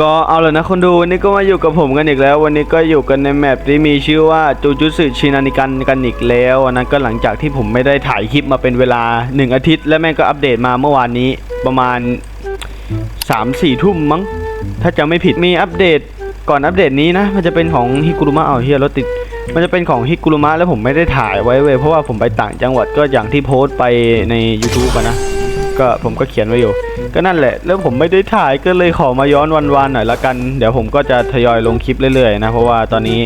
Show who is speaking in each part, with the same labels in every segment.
Speaker 1: ก็เอาเลยนะคนดูวันนี้ก็มาอยู่กับผมกันอีกแล้ว วันนี้ก็อยู่กันในแมปที่มีชื่อว่าจูจูสึชินานิกันกันอีกแล้วนนั้นก็หลังจากที่ผมไม่ได้ถ่ายคลิปมาเป็นเวลา 1 อาทิตย์ และแม่งก็อัปเดตมาเมื่อวานนี้ประมาณ 3-4 ทุ่มมั้ง ถ้าจะไม่ผิดมีอัปเดตก่อนอัปเดตนี้นะ มันจะเป็นของฮิกุรุมะเอาเฮียรถติด มันจะเป็นของฮิกุรุมะแล้วผมไม่ได้ถ่ายไว้เว้ยเพราะว่าผมไปต่างจังหวัดก็อย่างที่โพสต์ไปใน YouTube นะ ก็ผมก็เขียนไว้อยู่ ก็นั่นแหละ แล้วผมไม่ได้ถ่ายก็เลยขอมาย้อนวันๆหน่อยละกัน เดี๋ยวผมก็จะทยอยลงคลิปเรื่อยๆนะเพราะว่าตอนนี้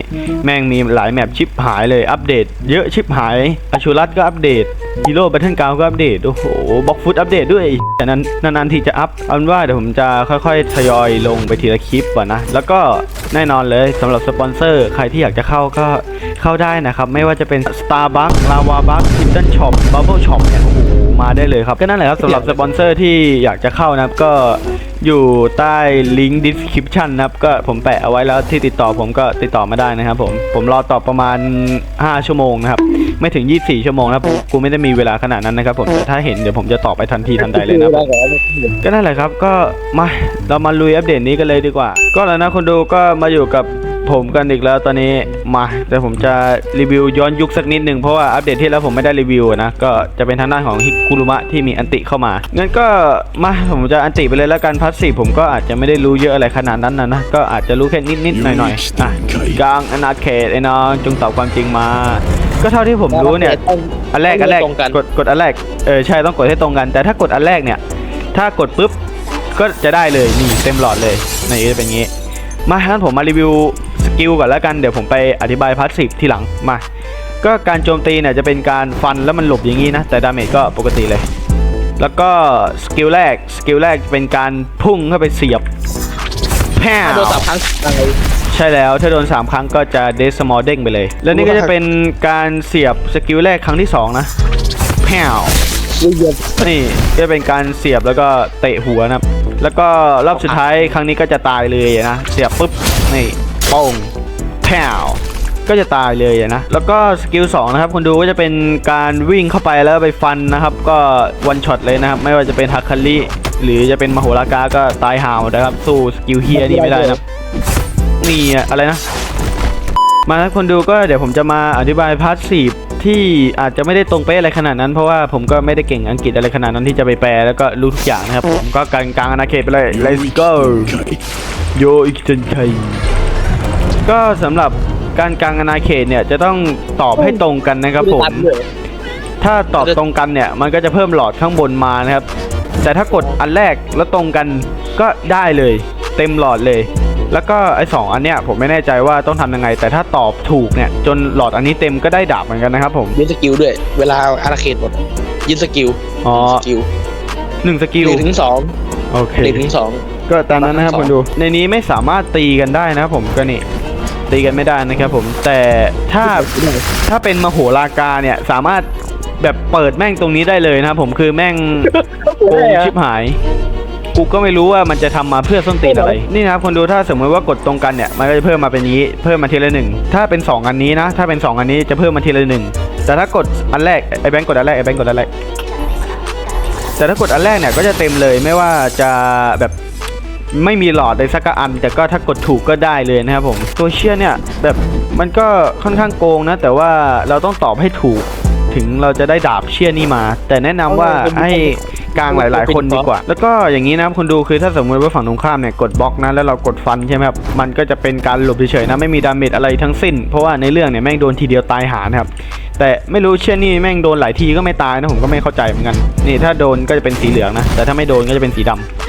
Speaker 1: แม่งมีหลายแมปชิปหายเลยอัปเดต เยอะชิปหายอชูรัตก็อัปเดตฮีโร่แบทเทิลกาวก็อัปเดตโอ้โหบล็อกฟุตอัปเดตด้วยแต่นั้นนานๆทีจะอัพเอาเป็นว่าเดี๋ยวผมจะค่อยๆทยอยลงไปทีละคลิปก่อนนะแล้วก็แน่นอนเลยสำหรับสปอนเซอร์ใครที่อยากจะเข้าก็เข้าได้นะครับ ไม่ว่าจะเป็น Starbucks Lava b u g Hidden Shop Bubble Shop เนี่ยโอ้โห มาได้เลยครับ ก็นั่นแหละครับสำหรับสปอนเซอร์ที่อยากจะเข้านะครับ ก็อยู่ใต้ลิงก์ description นะครับ ก็ผมแปะเอาไว้แล้วที่ติดต่อผมก็ติดต่อมาได้นะครับผม ผมรอตอบประมาณ 5 ชั่วโมงนะครับ ไม่ถึง 24 ชั่วโมงนะครับผมกูไม่ได้มีเวลาขนาดนั้นนะครับผมแต่ถ้าเห็นเดี๋ยวผมจะตอบไปทันทีทันใดเลยนะครับ ก็นั่นแหละครับ ก็มาเรามาลุยอัปเดตนี้กันเลยดีกว่า ก็แล้วนะคนดูก็มาอยู่กับ ผมกันอีกแล้วตอนนี้มาแต่ผมจะรีวิวย้อนยุคสักนิดหนึ่งเพราะว่าอัปเดตที่แล้วผมไม่ได้รีวิวนะ ก็จะเป็นทางด้านของฮิคุรุมะที่มีอันติเข้ามางั้นก็มาผมจะอันติไปเลยแล้วกันพัสซีผมก็อาจจะไม่ได้รู้เยอะอะไรขนาดนั้นนะนะก็อาจจะรู้แค่นิดๆหน่อยๆอะกลางอนาเขตไอ้น้องจงตอบความจริงมา ก็เท่าที่ผมรู้เนี่ยอันแรกอันแรก
Speaker 2: ตรงกัน
Speaker 1: กดกดอันแรกเออใช่ต้องกดให้ตรงกัน แต่ถ้ากดอันแรกเนี่ย ถ้ากดปุ๊บก็จะได้เลยนี่เต็มหลอดเลยนี่จะเป็นอย่างงี้มางั้นผมมารีวิวส กิลก่อนแล้วกันเดี๋ยวผมไปอธิบายพาสซีฟทีหลังมา ก็การโจมตีเนี่ยจะเป็นการฟันแล้วมันหลบอย่างงี้นะ แต่ดาเมจก็ปกติเลย แล้วก็สกิลแรกสกิลแรกเป็นการพุ่งเข้าไปเสียบแพ้
Speaker 2: โดนสามครั้ง
Speaker 1: ใช่แล้วถ้าโดน 3 ครั้งก็จะเดสมอลเด้งไปเลย แล้วนี่ก็จะเป็นการเสียบสกิลแรกครั้งที่ 2 นะแผ่ว
Speaker 2: ลูกเย็น
Speaker 1: นี่ก็จะเป็นการเสียบแล้วก็เตะหัวนะแล้วก็รอบสุดท้ายครั้งนี้ก็จะตายเลยนะ เสียบปุ๊บนี่ ป้งแผ่วก็จะตายเลยนะ แล้วก็สกิล2นะครับคุณดูก็จะเป็นการวิ่งเข้าไปแล้วไปฟันนะครับ ก็วันช็อตเลยนะครับ ไม่ว่าจะเป็นฮักคัลลี่หรือจะเป็นมโหรากาก็ตายห่าวนะครับ สู้สกิลเฮียนี่ไม่ได้นะนี่อะไรนะ มาครับคนดูก็เดี๋ยวผมจะมาอธิบายพาร์ทสีที่อาจจะไม่ได้ตรงเป๊ะอะไรขนาดนั้น เพราะว่าผมก็ไม่ได้เก่งอังกฤษอะไรขนาดนั้นที่จะไปแปลแล้วก็รู้ทุกอย่างนะครับ ผมก็กลางกลางอาณาเขตไปเลย let's go โยอิคิเทนไค ก็สำหรับการกลางอาณาเขตเนี่ยจะต้องตอบให้ตรงกันนะครับผม
Speaker 2: ตัดเลย
Speaker 1: ถ้าตอบตรงกันเนี่ยมันก็จะเพิ่มหลอดข้างบนมานะครับ แต่ถ้ากดอันแรกแล้วตรงกันก็ได้เลย เต็มหลอดเลย แล้วก็ไอ้สองอันเนี้ยผมไม่แน่ใจว่าต้องทำยังไง แต่ถ้าตอบถูกเนี่ยจนหลอดอันนี้เต็มก็ได้ดาบเหมือนกันนะครับผม
Speaker 2: ยืนสกิลด้วย เวลาอาราเคนหมดยืนสกิล
Speaker 1: อ๋อ
Speaker 2: สกิล
Speaker 1: หนึ่งสกิล
Speaker 2: หนึ่งถึงสอง
Speaker 1: โอเค
Speaker 2: หนึ่งถึงสอง
Speaker 1: ก็ตามนั้นนะครับ
Speaker 2: สอง
Speaker 1: คุณดู ในนี้ไม่สามารถตีกันได้นะครับผมก็นี่ ตีกันไม่ได้นะครับผมแต่ถ้าถ้าเป็นมโหรากาเนี่ยสามารถแบบเปิดแม่งตรงนี้ได้เลยนะครับผมคือแม่งโกงชิบหายกูก็ไม่รู้ว่ามันจะทำมาเพื่อส้นตีนอะไร นี่นะครับคนดูถ้าสมมติว่ากดตรงกันเนี่ย มันก็จะเพิ่มมาเป็นนี้ เพิ่มมาทีละหนึ่ง ถ้าเป็น 2 อันนี้นะ ถ้าเป็น 2 อันนี้จะเพิ่มมาทีละหนึ่ง แต่ถ้ากดอันแรกไอ้แบงก์กดอันแรกไอ้แบงก์กดอันแรก แต่ถ้ากดอันแรกเนี่ยก็จะเต็มเลยไม่ว่าจะแบบ ไม่มีหลอดเลยสักอัน แต่ก็ถ้ากดถูกก็ได้เลยนะครับผมตัวเชียเนี่ยแบบมันก็ค่อนข้างโกงนะ แต่ว่าเราต้องตอบให้ถูกถึงเราจะได้ดาบเชี่ยนี่มา แต่แนะนำว่าให้กลางหลาย ๆ คนดีกว่า แล้วก็อย่างนี้นะครับคุณดูคือถ้าสมมติว่าฝั่งตรงข้ามเนี่ยกดบล็อกนะแล้วเรากดฟันใช่ไหมครับมันก็จะเป็นการหลบเฉยๆนะไม่มีดาเมจอะไรทั้งสิ้น เพราะว่าในเรื่องเนี่ยแม่งโดนทีเดียวตายหานะครับแต่ไม่รู้เชี่ยนี่แม่งโดนหลายทีก็ไม่ตายนะผมก็ไม่เข้าใจเหมือนกันนี่ถ้าโดนก็จะเป็นสีเหลืองนะแต่ถ้าไม่โดนก็จะเป็นสีดำ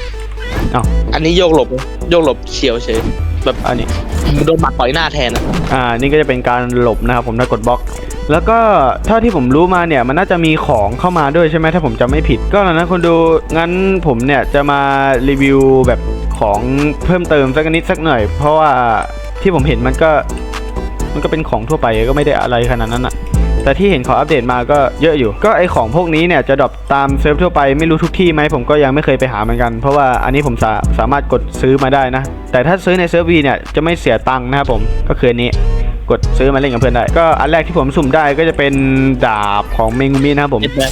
Speaker 1: อ้าว
Speaker 2: อันนี้โยกหลบโยกหลบเฉียวเฉยแบบ
Speaker 1: อันนี้
Speaker 2: โดนหมัดต่อยหน้าแทนอะ
Speaker 1: อ่า นี่ก็จะเป็นการหลบนะครับผมถ้ากดบล็อก แล้วก็เท่าที่ผมรู้มาเนี่ยมันน่าจะมีของเข้ามาด้วยใช่ไหมถ้าผมจำไม่ผิด ก็แล้วนะคนดูงั้นผมเนี่ยจะมารีวิวแบบของเพิ่มเติมสักนิดสักหน่อย เพราะว่าที่ผมเห็นมันก็ มันก็เป็นของทั่วไปก็ไม่ได้อะไรขนาดนั้นอะ แต่ที่เห็นเขาอัปเดตมาก็เยอะอยู่ ก็ไอของพวกนี้เนี่ยจะดรอปตามเซิร์ฟทั่วไปไม่รู้ทุกที่ไหมผมก็ยังไม่เคยไปหาเหมือนกัน เพราะว่าอันนี้ผมสาสามารถกดซื้อมาได้นะ แต่ถ้าซื้อในเซิร์ฟวีเนี่ยจะไม่เสียตังค์นะครับผมก็คืออันนี้กดซื้อมาเล่นกับเพื่อนได้ ก็อันแรกที่ผมสุ่มได้ก็จะเป็นดาบของเมงุมินะครับผม
Speaker 2: เจ็ดแมน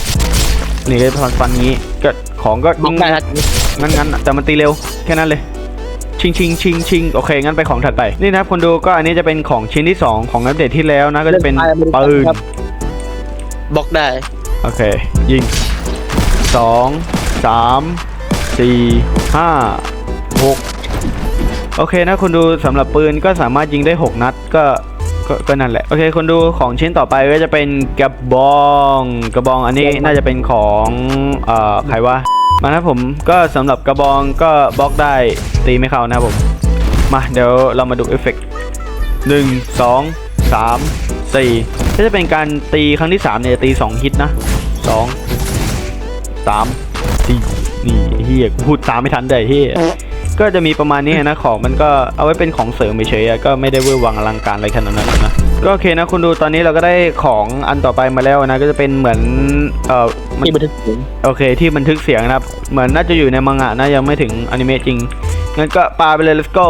Speaker 1: นี่ก็ฟันฟันงี้ก็ของก็
Speaker 2: บล็อกได้ทัน
Speaker 1: งั้นงั้นๆแต่มันตีเร็วแค่นั้นเลยชิงชิงชิงชิงโอเค งั้นไปของถัดไป นี่นะครับคนดูก็อันนี้จะเป็นของชิ้นที่สองของอัปเดตที่แล้วนะ ก็จะเป็นปืน
Speaker 2: ครั บบล็อกได้
Speaker 1: โอเค ยิงสองสามสี่ห้าหกโอเคนะคุณดูสำหรับปืนก็สามารถยิงได้ 6 นัดก็ก็ก็นั่นแหละ โอเคคุณดูของชิ้นต่อไปก็จะเป็นกระบองกระบองอันนี้น่าจะเป็นของเอ่อใครวะมานะผมก็สำหรับกระบองก็บล็อกได้ตีไม่เข้านะครับผม มาเดี๋ยวเรามาดูเอฟเฟกต์หนึ่งสองสาม สี่ก็จะเป็นการตีครั้งที่สามเนี่ยตีสองฮิตนะสองสามสี่นี่เฮียกูพูดตามไม่ทันเลยเฮียก็จะมีประมาณนี้นะของมันก็เอาไว้เป็นของเสริมเฉยๆอะก็ไม่ได้เวอร์วังอลังการอะไรขนาดนั้นหรอกนะก็โอเคนะคุณดูตอนนี้เราก็ได้ของอันต่อไปมาแล้วนะก็จะเป็นเหมือนเอ่อมัน
Speaker 2: ที่บันทึกเสียง
Speaker 1: โอเคที่บันทึกเสียงนะครับ เหมือนน่าจะอยู่ในมังงะนะยังไม่ถึงอนิเมะจริงงั้นก็ปาไปเลย let's go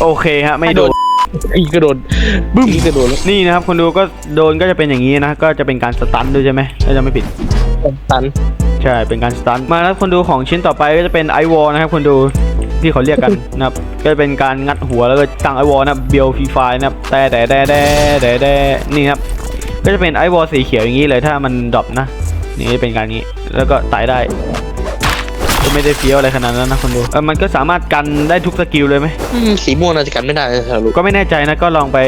Speaker 1: โอเคฮะไม่โดน
Speaker 2: อีกกระโดดบึ้มอีกกระโดดแล้ว
Speaker 1: นี่นะครับคนดูก็โดนก็จะเป็นอย่างนี้นะ ก็จะเป็นการสตันด้วยใช่ไหมถ้าจะไม่ผิด
Speaker 2: ตัน
Speaker 1: ใช่ เป็นการสตันมาแล้วคนดูของชิ้นต่อไปก็จะเป็นไอวอลนะครับคนดูที่เขาเรียกกันนะครับ ก็จะเป็นการงัดหัวแล้วก็ตั้งไอวอลนะเบลฟีไฟนะครับแต่แต่แต่แต่แต่แต่นี่ครับ ก็จะเป็นไอวอลสีเขียวอย่างนี้เลยถ้ามันดรอปนะ นี่จะเป็นการนี้ แล้วก็ตายได้ก็ ไม่ได้เฟี้ยวอะไรขนาดนั้นนะคนดูเออมันก็สามารถกันได้ทุกสกิลเลยไหม
Speaker 2: อืมสีม่วงน่าจะกันไม่ได้นะสรุป
Speaker 1: ก็ไม่แน่ใจนะก็ลองไป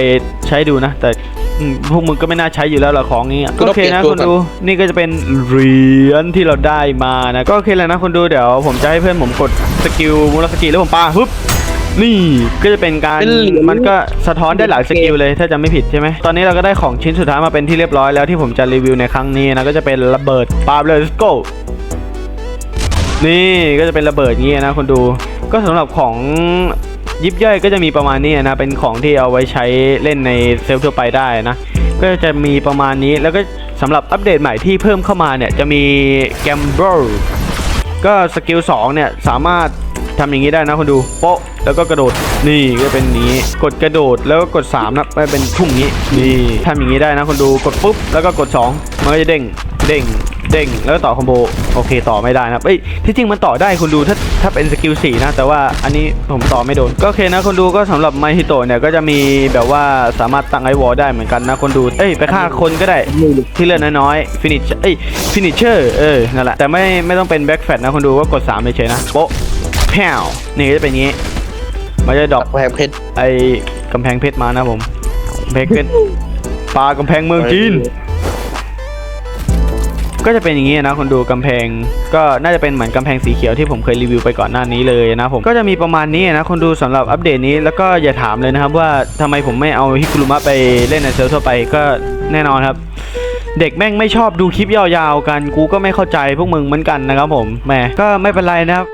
Speaker 1: ใช้ดูนะ แต่อืมพวกมึงก็ไม่น่าใช้อยู่แล้วหรอของนี้อะ
Speaker 2: ก็
Speaker 1: โอ
Speaker 2: ต้อง
Speaker 1: เคนะ
Speaker 2: เปลี่
Speaker 1: ค
Speaker 2: ย
Speaker 1: น
Speaker 2: นตัวก่อน
Speaker 1: ดูนี่ก็จะเป็นเหรียญที่เราได้มานะก็โอเคแล้วนะคนดูเดี๋ยวผมจะให้เพื่อนผมกดสกิลมูลสกิลแล้วผมปาฮึบนี่ก็จะเป็นการ
Speaker 2: เป็นเหรียญ
Speaker 1: มันก็สะท้อนได้หลายสกิลเลยถ้าจะไม่ผิดใช่ไหมตอนนี้เราก็ได้ของชิ้นสุดท้ายมาเป็นที่เรียบร้อยแล้วที่ผมจะรีวิวในครั้งนี้นะก็จะเป็นระเบิดปาเลย let's go นี่ก็จะเป็นระเบิดอย่างงี้นะคนดู ก็สำหรับของยิบย่อยก็จะมีประมาณนี้นะ เป็นของที่เอาไว้ใช้เล่นในเซลล์ทั่วไปได้นะ ก็จะมีประมาณนี้ แล้วก็สำหรับอัปเดตใหม่ที่เพิ่มเข้ามาเนี่ย จะมีแกมเบลก็สกิล2เนี่ย สามารถทำอย่างนี้ได้นะคนดู โป๊ะ แล้วก็กระโดด นี่ก็เป็นนี้ กดกระโดดแล้วก็กด 3 นะไปเป็นทุ่งนี้ นี่ทำอย่างนี้ได้นะคนดู กดปุ๊บ แล้วก็กด 2 มันก็จะเด้ง เด้ง เด้งแล้วก็ต่อคอมโบโอเคต่อไม่ได้นะครับเอ้ยที่จริงมันต่อได้คุณดูถ้าถ้าเป็นสกิล4นะแต่ว่าอันนี้ผมต่อไม่โดนก็โอเคนะคนดูก็สำหรับไมฮิโตะเนี่ยก็จะมีแบบว่าสามารถตั้งไอวอลได้เหมือนกันนะคนดูเอ้ยไปฆ่าคนก็ได้
Speaker 2: มือเลย
Speaker 1: ที่เลือดน้อยๆฟินิชเอ้ยฟินิชเชอร์เออนั่นแหละแต่ไม่ไม่ต้องเป็นแบ็กแฟตนะคนดูก็กด3เฉยๆนะโป๊ะแผ่วนี่ก็จะเป็นอย่างนี้มันจะดรอป
Speaker 2: แพงเพชร
Speaker 1: ไอ้กำแพงเพชรมานะผมกำแพงเพชรปลากำแพงเมืองจีน ก็จะเป็นอย่างนี้นะคนดูกำแพง ก็น่าจะเป็นเหมือนกำแพงสีเขียวที่ผมเคยรีวิวไปก่อนหน้านี้เลยนะผมก็จะมีประมาณนี้นะคนดูสำหรับอัปเดตนี้แล้วก็อย่าถามเลยนะครับว่าทำไมผมไม่เอาฮิคุรุมะไปเล่นในเซิร์ฟทั่วไปก็แน่นอนครับเด็กแม่งไม่ชอบดูคลิปยาวๆ กัน กูก็ไม่เข้าใจพวกมึงเหมือนกันนะครับผมแหมก็ไม่เป็นไรนะครับ